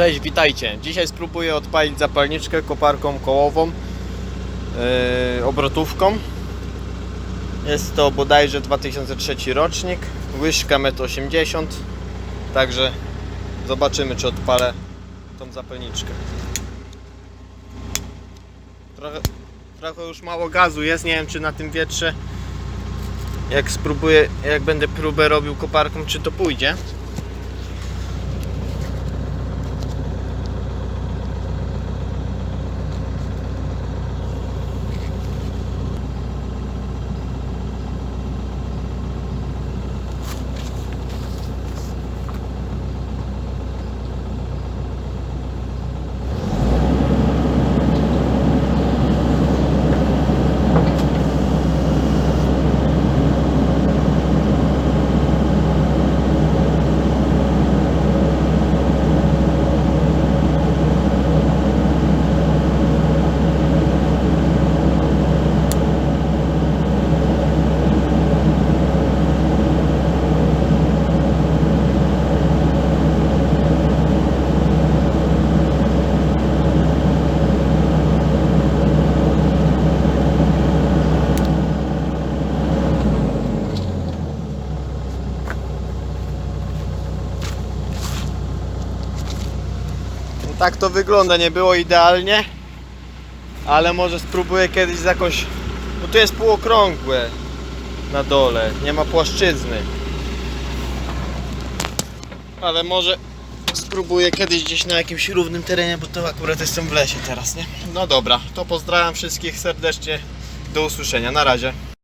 Cześć, witajcie. Dzisiaj spróbuję odpalić zapalniczkę koparką kołową yy, obrotówką. Jest to bodajże 2003 rocznik, łyżka 1,80 m. Także zobaczymy czy odpalę tą zapalniczkę. Trochę, trochę już mało gazu jest, nie wiem czy na tym wietrze jak spróbuję, jak będę próbę robił koparką czy to pójdzie. Tak to wygląda, nie było idealnie, ale może spróbuję kiedyś z jakąś, bo tu jest półokrągłe na dole, nie ma płaszczyzny. Ale może spróbuję kiedyś gdzieś na jakimś równym terenie, bo to akurat jestem w lesie teraz, nie? No dobra, to pozdrawiam wszystkich serdecznie, do usłyszenia, na razie.